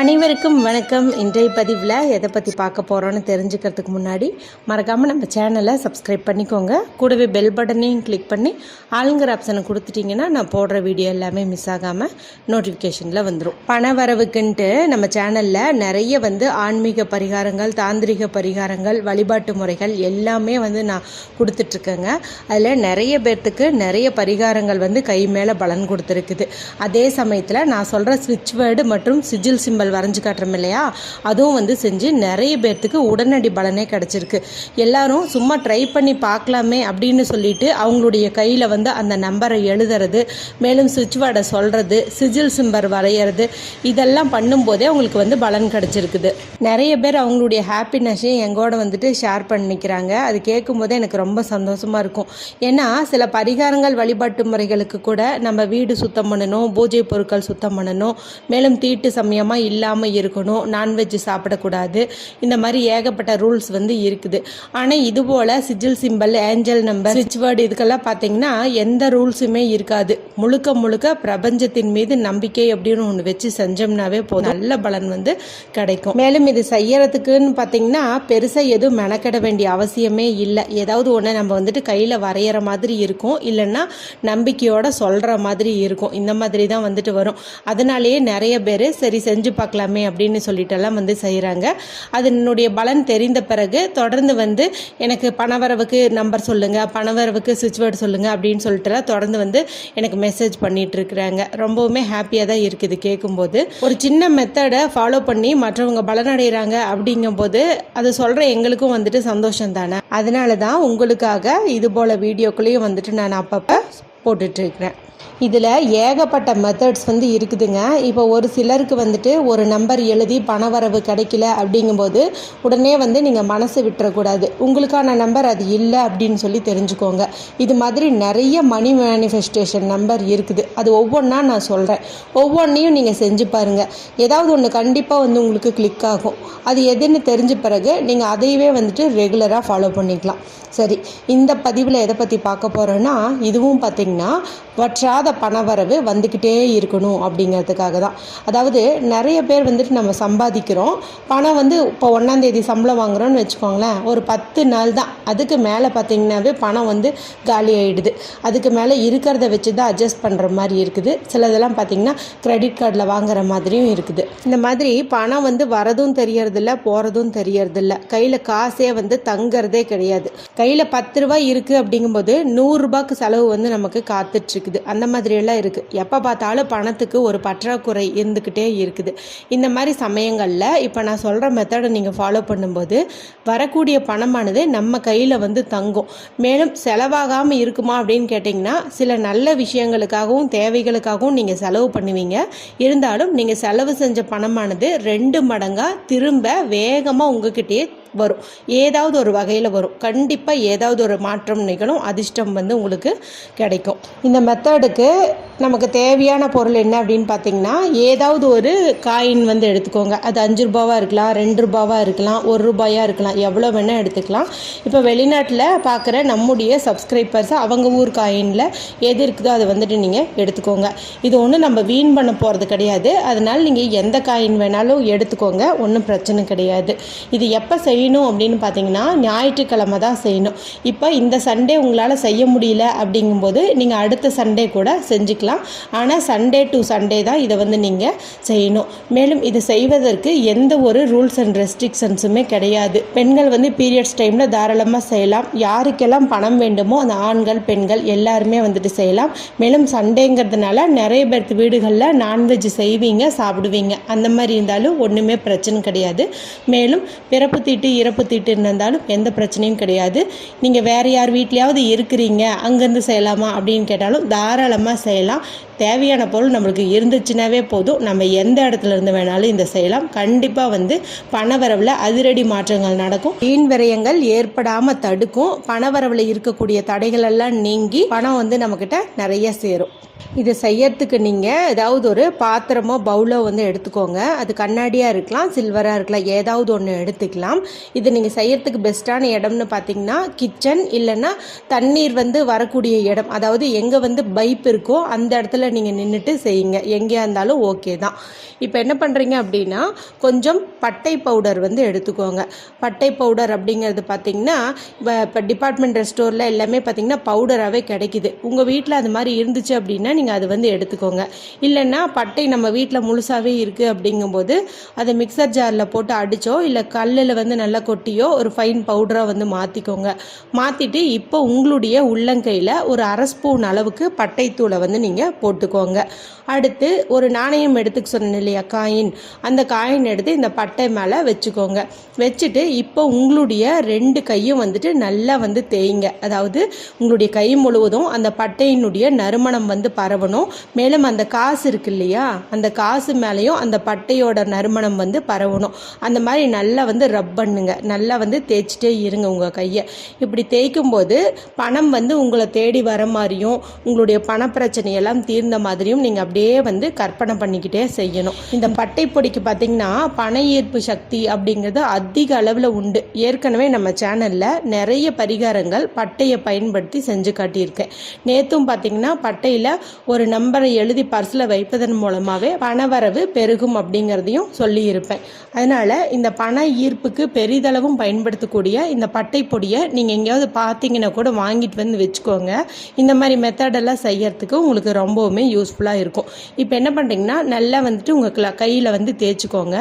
அனைவருக்கும் வணக்கம். இன்றைய பதிவில் எதை பற்றி பார்க்க போகிறோன்னு தெரிஞ்சுக்கிறதுக்கு முன்னாடி மறக்காமல் நம்ம சேனலை சப்ஸ்கிரைப் பண்ணிக்கோங்க. கூடவே பெல் பட்டனையும் கிளிக் பண்ணி ஆளுங்கிற ஆப்ஷனை கொடுத்துட்டிங்கன்னா நான் போடுற வீடியோ எல்லாமே மிஸ் ஆகாமல் நோட்டிஃபிகேஷனில் வந்துடும் பண வரவுக்குன்ட்டு நம்ம சேனலில் நிறைய வந்து ஆன்மீக பரிகாரங்கள் தாந்திரிக பரிகாரங்கள் வழிபாட்டு முறைகள் எல்லாமே வந்து நான் கொடுத்துட்ருக்கேங்க. அதில் நிறைய பேர்த்துக்கு நிறைய பரிகாரங்கள் வந்து கை மேலே பலன் கொடுத்துருக்குது. அதே சமயத்தில் நான் சொல்கிற ஸ்விட்ச் வேர்டு மற்றும் சிஜில் சிம்பல் வரைஞ்சு காட்டுறோம் இல்லையா? அதுவும் வந்து செஞ்சு நிறைய பேர்த்துக்கு உடனடி பலனே கிடச்சிருக்கு. எல்லாரும் சும்மா ட்ரை பண்ணி பார்க்கலாமே அப்படின்னு சொல்லிட்டு அவங்களுடைய கையில் வந்து அந்த நம்பரை எழுதுறது மேலும் சுவிட்ச் வேர்டை சொல்கிறது சிஜில் சிம்பர் வரைகிறது இதெல்லாம் பண்ணும்போதே அவங்களுக்கு வந்து பலன் கிடச்சிருக்குது. நிறைய பேர் அவங்களுடைய ஹாப்பினஸையும் எங்கூட வந்துட்டு ஷேர் பண்ணிக்கிறாங்க. அது கேட்கும்போதே எனக்கு ரொம்ப சந்தோஷமாக இருக்கும். ஏன்னா சில பரிகாரங்கள் வழிபாட்டு முறைகளுக்கு கூட நம்ம வீடு சுத்தம் பண்ணணும் பூஜை பொருட்கள் சுத்தம் பண்ணணும் மேலும் தீட்டு சமயமாக இல்லை இல்லாமல் இருக்கணும். நான்வெஜ் சாப்பிடக்கூடாது. இந்த மாதிரி ஏகப்பட்ட ரூல்ஸ் வந்து இருக்குது. ஆனால் இது போல் சிஜில் சிம்பல் ஏஞ்சல் நம்பர் ஸ்விட்ச் வேர்டு இதுக்கெல்லாம் பார்த்தீங்கன்னா எந்த ரூல்ஸுமே இருக்காது. முழுக்க முழுக்க பிரபஞ்சத்தின் மீது நம்பிக்கை அப்படின்னு ஒன்று வச்சு செஞ்சோம்னாவே போதும். நல்ல பலன் வந்து கிடைக்கும். மேலும் இது செய்யறதுக்குன்னு பார்த்தீங்கன்னா பெருசாக எதுவும் மெனக்கெட வேண்டிய அவசியமே இல்லை. ஏதாவது ஒன்று நம்ம வந்துட்டு கையில் வரைகிற மாதிரி இருக்கும். இல்லைன்னா நம்பிக்கையோட சொல்கிற மாதிரி இருக்கும். இந்த மாதிரி தான் வந்துட்டு வரும். அதனாலேயே நிறைய பேர் சரி செஞ்சு பார்க்கலாமே அப்படின்னு சொல்லிட்டெல்லாம் வந்து செய்கிறாங்க அதனுடைய பலன் தெரிந்த பிறகு தொடர்ந்து வந்து எனக்கு பணவரவுக்கு நம்பர் சொல்லுங்கள் பணவரவுக்கு சுவிட்ச் வேர்டு சொல்லுங்கள் அப்படின்னு சொல்லிட்டுலாம் தொடர்ந்து வந்து எனக்கு மெசேஜ் பண்ணிட்டு இருக்கிறாங்க. ரொம்பவுமே ஹாப்பியாக தான் இருக்குது கேட்கும்போது ஒரு சின்ன மெத்தடை ஃபாலோ பண்ணி மற்றவங்க பலனடைகிறாங்க அப்படிங்கும்போது அது சொல்கிற எங்களுக்கும் வந்துட்டு சந்தோஷம் தானே. அதனால தான் உங்களுக்காக இது போல் வீடியோக்குள்ளேயும் வந்துட்டு நான் அப்பப்போ போட்டுட்ருக்கிறேன். இதில் ஏகப்பட்ட மெத்தட்ஸ் வந்து இருக்குதுங்க. இப்போ ஒரு சிலருக்கு வந்துட்டு ஒரு நம்பர் எழுதி பணவரவு கிடைக்கல அப்படிங்கும்போது உடனே வந்து நீங்கள் மனசு விட்டுறக்கூடாது. உங்களுக்கான நம்பர் அது இல்லை அப்படின்னு சொல்லி தெரிஞ்சுக்கோங்க. இது மாதிரி நிறைய மணி மேனிஃபெஸ்டேஷன் நம்பர் இருக்குது. அது ஒவ்வொன்றா நான் சொல்கிறேன் ஒவ்வொன்றையும் நீங்கள் செஞ்சு பாருங்கள் ஏதாவது ஒன்று கண்டிப்பாக வந்து உங்களுக்கு கிளிக் ஆகும். அது எதுன்னு தெரிஞ்ச பிறகு நீங்கள் அதையவே வந்துட்டு ரெகுலராக ஃபாலோ பண்ணிக்கலாம். சரி இந்த பதிவில் எதை பற்றி பார்க்க போகிறோன்னா இதுவும் பார்த்திங்கன்னா வற்றாத பணவரவு வந்துக்கிட்டே இருக்கணும் அப்படிங்கிறதுக்காக தான் அதாவது நிறைய பேர் வந்துட்டு நம்ம சம்பாதிக்கிறோம். பணம் வந்து இப்போ ஒன்றாந்தேதி சம்பளம் வாங்குறோம்னு வச்சுக்கோங்களேன். ஒரு பத்து நாள் தான். அதுக்கு மேலே பார்த்திங்கனாவே பணம் வந்து காலி ஆகிடுது அதுக்கு மேலே இருக்கிறத வச்சு தான் அட்ஜஸ்ட் பண்ணுற மாதிரி இருக்குது. சிலதெல்லாம் பார்த்திங்கன்னா க்ரெடிட் கார்டில் வாங்குற மாதிரியும் இருக்குது. இந்த மாதிரி பணம் வந்து வரதும் தெரியறதில்ல போகிறதும் தெரியறதில்ல. கையில் காசே வந்து தங்குறதே கிடையாது. கையில் பத்து ரூபாய் இருக்குது அப்படிங்கும்போது நூறுரூபாய்க்கு செலவு வந்து நமக்கு காத்துட்ருக்குது. அந்த மாதிரியெல்லாம் இருக்குது எப்போ பார்த்தாலும் பணத்துக்கு ஒரு பற்றாக்குறை இருந்துக்கிட்டே இருக்குது. இந்த மாதிரி சமயங்களில் இப்போ நான் சொல்கிற மெத்தடை நீங்கள் ஃபாலோ பண்ணும்போது வரக்கூடிய பணமானது நம்ம கையில் வந்து தங்கும். மேலும் செலவாகாமல் இருக்குமா அப்படின்னு கேட்டிங்கன்னா சில நல்ல விஷயங்களுக்காகவும் தேவைகளுக்காகவும் நீங்கள் செலவு பண்ணுவீங்க. இருந்தாலும் நீங்கள் செலவு செஞ்ச பணமானது ரெண்டு மடங்காக திரும்ப வேகமாக உங்ககிட்டயே வரும். ஏதாவது ஒரு வகையில் வரும். கண்டிப்பாக ஏதாவது ஒரு மாற்றம் நிகழும். அதிர்ஷ்டம் வந்து உங்களுக்கு கிடைக்கும். இந்த மெத்தடுக்கு நமக்கு தேவையான பொருள் என்ன அப்படின்னு பார்த்தீங்கன்னா ஏதாவது ஒரு காயின் வந்து எடுத்துக்கோங்க. அது அஞ்சு ரூபாவாக இருக்கலாம் ரெண்டு ரூபாவாக இருக்கலாம் ஒரு ரூபாயாக இருக்கலாம் எவ்வளோ வேணால் எடுத்துக்கலாம். இப்போ வெளிநாட்டில் பார்க்குற நம்முடைய சப்ஸ்கிரைபர்ஸ் அவங்க ஊர் காயினில் எது இருக்குதோ அதை வந்துட்டு நீங்கள் எடுத்துக்கோங்க. இது ஒன்றும் நம்ம வீண் பண்ண போகிறது கிடையாது. அதனால் நீங்கள் எந்த காயின் வேணாலும் எடுத்துக்கோங்க. ஒன்றும் பிரச்சனை கிடையாது. இது எப்போ செய்யணும் அப்படின்னு பார்த்தீங்கன்னா ஞாயிற்றுக்கிழமை தான் செய்யணும். இப்போ இந்த சண்டே உங்களால் செய்ய முடியல அப்படிங்கும்போது நீங்கள் அடுத்த சண்டே கூட செஞ்சுக்கலாம். ஆனால் சண்டே டு சண்டே தான் இதை வந்து நீங்கள் செய்யணும். மேலும் இது செய்வதற்கு எந்த ஒரு ரூல்ஸ் அண்ட் ரெஸ்ட்ரிக்ஷன்ஸுமே கிடையாது. பெண்கள் வந்து பீரியட்ஸ் டைமில் தாராளமாக செய்யலாம். யாருக்கெல்லாம் பணம் வேண்டுமோ அந்த ஆண்கள் பெண்கள் எல்லாருமே வந்துட்டு செய்யலாம். மேலும் சண்டேங்கிறதுனால நிறைய பேர்த்து வீடுகளில் நான்வெஜ் செய்வீங்க சாப்பிடுவீங்க. அந்த மாதிரி இருந்தாலும் ஒன்றுமே பிரச்சனை கிடையாது. மேலும் பிறப்பு தீட்டு இறப்பு தீட்டு இருந்தாலும் எந்த பிரச்சனையும் கிடையாது. நீங்கள் வேறு யார் வீட்லேயாவது இருக்கிறீங்க அங்கேருந்து செய்யலாமா அப்படின்னு கேட்டாலும் தாராளமாக செய்யலாம். தேவையான பொருள் நம்மளுக்கு இருந்துச்சுனாவே போதும். நம்ம எந்த இடத்துல இருந்து வேணாலும் இந்த செய்யலாம். கண்டிப்பாக வந்து பணவரவில் அதிரடி மாற்றங்கள் நடக்கும். வீண் விரயங்கள் ஏற்படாமல் தடுக்கும். பணவரவில் இருக்கக்கூடிய தடைகள் எல்லாம் நீங்கி பணம் வந்து நம்மக்கிட்ட நிறைய சேரும். இதை செய்யறதுக்கு நீங்கள் ஏதாவது ஒரு பாத்திரமோ பவுலோ வந்து எடுத்துக்கோங்க. அது கண்ணாடியாக இருக்கலாம் சில்வராக இருக்கலாம் ஏதாவது ஒன்று எடுத்துக்கலாம். இது நீங்கள் செய்யறதுக்கு பெஸ்ட்டான இடம்னு பார்த்தீங்கன்னா கிச்சன் இல்லைன்னா தண்ணீர் வந்து வரக்கூடிய இடம். அதாவது எங்கே வந்து பைப் இருக்கோ அந்த இடத்துல நீங்கள் நின்றுட்டு செய்யுங்க. எங்கேயா இருந்தாலும் ஓகே தான். இப்போ என்ன பண்ணுறீங்க அப்படின்னா கொஞ்சம் பட்டை பவுடர் வந்து எடுத்துக்கோங்க. பட்டை பவுடர் அப்படிங்கிறது பார்த்தீங்கன்னா இப்போ இப்போ டிபார்ட்மெண்ட் ஸ்டோரில் எல்லாமே பார்த்தீங்கன்னா பவுடராகவே கிடைக்குது. உங்கள் வீட்டில் அது மாதிரி இருந்துச்சு அப்படின்னா நீங்கள் அது வந்து எடுத்துக்கோங்க. இல்லைன்னா பட்டை நம்ம வீட்டில் முழுசாகவே இருக்குது அப்படிங்கும்போது அதை மிக்சர் ஜாரில் போட்டு அடித்தோ இல்லை கல்லில் வந்து நல்லா கொட்டியோ ஒரு ஃபைன் பவுடராக வந்து மாற்றிக்கோங்க மாற்றிட்டு இப்போ உங்களுடைய உள்ளங்கையில் ஒரு அரை ஸ்பூன் அளவுக்கு பட்டைத்தூளை வந்து நீங்கள் போட்டுக்கோங்க. அடுத்து ஒரு நாணயம் எடுத்துக்க சொன்னேன் இல்லையா காயின். அந்த காயின் எடுத்து இந்த பட்டை மேலே வச்சுக்கோங்க. வச்சுட்டு இப்போ உங்களுடைய ரெண்டு கையும் வந்துட்டு நல்லா வந்து தேய்ங்க. அதாவது உங்களுடைய கை முழுவதும் அந்த பட்டையினுடைய நறுமணம் வந்து பரவணும். மேலும் அந்த காசு இருக்கு இல்லையா? அந்த காசு மேலேயும் அந்த பட்டையோட நறுமணம் வந்து பரவணும். அந்த மாதிரி நல்லா வந்து ரப் பண்ணுங்க. நல்லா வந்து தேய்ச்சிட்டே இருங்க உங்கள் கையை. இப்படி தேய்க்கும் போது பணம் வந்து உங்களை தேடி வர மாதிரியும் உங்களுடைய பணப்பிரச்சனையெல்லாம் தீர்ந்த மாதிரியும் நீங்கள் அப்படியே வந்து கற்பனை பண்ணிக்கிட்டே செய்யணும். இந்த பட்டை பொடிக்கு பார்த்தீங்கன்னா பண ஈர்ப்பு சக்தி அப்படிங்கிறது அதிக அளவில் உண்டு. ஏற்கனவே நம்ம சேனலில் நிறைய பரிகாரங்கள் பட்டையை பயன்படுத்தி செஞ்சு காட்டியிருக்கேன். நேற்றும் பார்த்தீங்கன்னா பட்டையில் ஒரு நம்பரை எழுதி பர்ஸில் வைப்பதன் மூலமாகவே பணவரவு பெருகும் அப்படிங்கிறதையும் சொல்லியிருப்பேன். அதனால் இந்த பண ஈர்ப்புக்கு பெரிதளவும் பயன்படுத்தக்கூடிய இந்த பட்டை பொடியை நீங்கள் எங்கேயாவது பார்த்தீங்கன்னா கூட வாங்கிட்டு வந்து வச்சுக்கோங்க. இந்த மாதிரி மெத்தடெல்லாம் செய்யறதுக்கு உங்களுக்கு ரொம்பவுமே யூஸ்ஃபுல்லாக இருக்கும். இப்போ என்ன பண்ணுறீங்கன்னா நல்லா வந்துட்டு உங்கள் கையில் வந்து தேய்ச்சிக்கோங்க.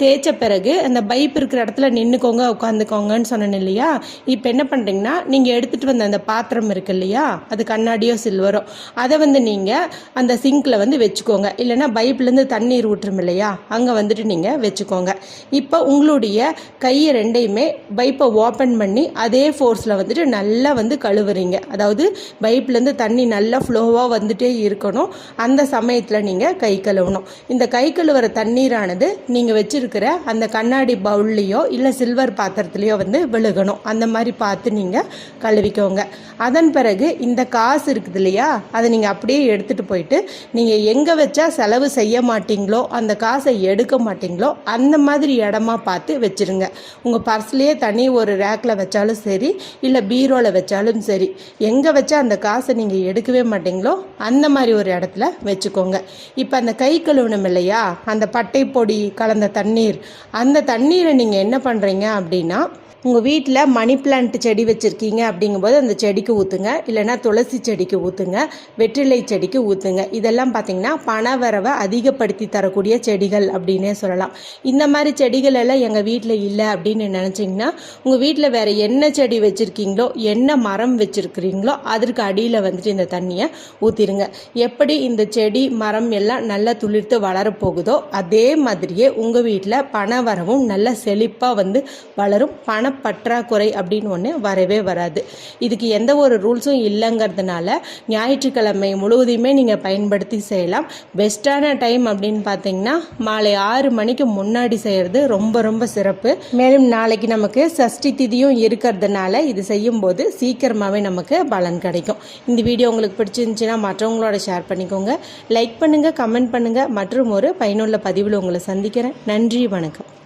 தேய்ச்ச பிறகு அந்த பைப் இருக்கிற இடத்துல நின்றுக்கோங்க உட்காந்துக்கோங்கன்னு சொன்னேன் இல்லையா? இப்போ என்ன பண்ணுறீங்கன்னா நீங்கள் எடுத்துகிட்டு வந்த அந்த பாத்திரம் இருக்கு இல்லையா? அது கண்ணாடியோ சில்வரோ அதை வந்து நீங்கள் அந்த சிங்கில் வந்து வச்சுக்கோங்க. இல்லைன்னா பைப்லேருந்து தண்ணீர் ஊற்றும் இல்லையா? அங்கே வந்துட்டு நீங்கள் வச்சுக்கோங்க. இப்போ உங்களுடைய கையை ரெண்டையுமே பைப்பை ஓப்பன் பண்ணி அதே ஃபோர்ஸில் வந்துட்டு நல்லா வந்து கழுவுறீங்க. அதாவது பைப்லேருந்து தண்ணி நல்லா ஃப்ளோவாக வந்துட்டே இருக்கணும். அந்த சமயத்தில் நீங்கள் கை கழுவணும். இந்த கை கழுவுற தண்ணீரானது நீங்கள் வச்சுருக்கிற அந்த கண்ணாடி பவுல்லையோ இல்லை சில்வர் பாத்திரத்துலையோ வந்து விழுகணும். அந்த மாதிரி பார்த்து நீங்கள் கழுவிக்கோங்க. அதன் பிறகு இந்த காசு இருக்குது இல்லையா? அதை நீங்கள் அப்படியே எடுத்துகிட்டு போயிட்டு நீங்கள் எங்கே வச்சா செலவு செய்ய மாட்டிங்களோ அந்த காசை எடுக்க மாட்டிங்களோ அந்த மாதிரி இடமா பார்த்து வச்சுருங்க. உங்கள் பர்ஸ்லேயே தனி ஒரு ரேக்கில் வச்சாலும் சரி இல்லை பீரோவில் வச்சாலும் சரி எங்கே வச்சா அந்த காசை நீங்கள் எடுக்கவே மாட்டிங்களோ அந்த மாதிரி ஒரு இடத்துல வச்சுக்கோங்க. இப்போ அந்த கை கழுவணும் இல்லையா? அந்த பட்டை பொடி கலந்த தண்ணீர் அந்த தண்ணீரை நீங்கள் என்ன பண்ணுறீங்க அப்படின்னா உங்கள் வீட்டில் மணி பிளான்ட் செடி வச்சுருக்கீங்க அப்படிங்கும்போது அந்த செடிக்கு ஊற்றுங்க இல்லைன்னா துளசி செடிக்கு ஊற்றுங்க வெற்றிலை செடிக்கு ஊற்றுங்க இதெல்லாம் பார்த்தீங்கன்னா பண வரவை அதிகப்படுத்தி தரக்கூடிய செடிகள் அப்படின்னே சொல்லலாம். இந்த மாதிரி செடிகள் எல்லாம் எங்கள் வீட்டில் இல்லை அப்படின்னு நினச்சிங்கன்னா உங்கள் வீட்டில் வேறு என்ன செடி வச்சுருக்கீங்களோ என்ன மரம் வச்சுருக்கிறீங்களோ அதற்கு அடியில் வந்துட்டு இந்த தண்ணியை ஊற்றிடுங்க எப்படி இந்த செடி மரம் எல்லாம் நல்லா துளிர்த்து வளரப்போகுதோ அதே மாதிரியே உங்கள் வீட்டில் பண வரவும் நல்ல செழிப்பாக வந்து வளரும். பண பற்றாக்குறை அப்படின்னு ஒன்று வரவே வராது. இதுக்கு எந்த ஒரு ரூல்ஸும் இல்லைங்கிறதுனால ஞாயிற்றுக்கிழமை முழுவதுமே நீங்கள் பயன்படுத்தி செய்யலாம். பெஸ்ட்டான டைம் அப்படின்னு பார்த்தீங்கன்னா மாலை ஆறு மணிக்கு முன்னாடி செய்கிறது ரொம்ப ரொம்ப சிறப்பு. மேலும் நாளைக்கு நமக்கு சஷ்டி திதியும் இருக்கிறதுனால இது செய்யும்போது சீக்கிரமாகவே நமக்கு பலன் கிடைக்கும். இந்த வீடியோ உங்களுக்கு பிடிச்சிருந்துச்சுன்னா மற்றவங்களோட ஷேர் பண்ணிக்கோங்க. லைக் பண்ணுங்கள் கமெண்ட் பண்ணுங்கள் மற்றும் ஒரு பயனுள்ள பதிவில் உங்களை சந்திக்கிறேன். நன்றி வணக்கம்.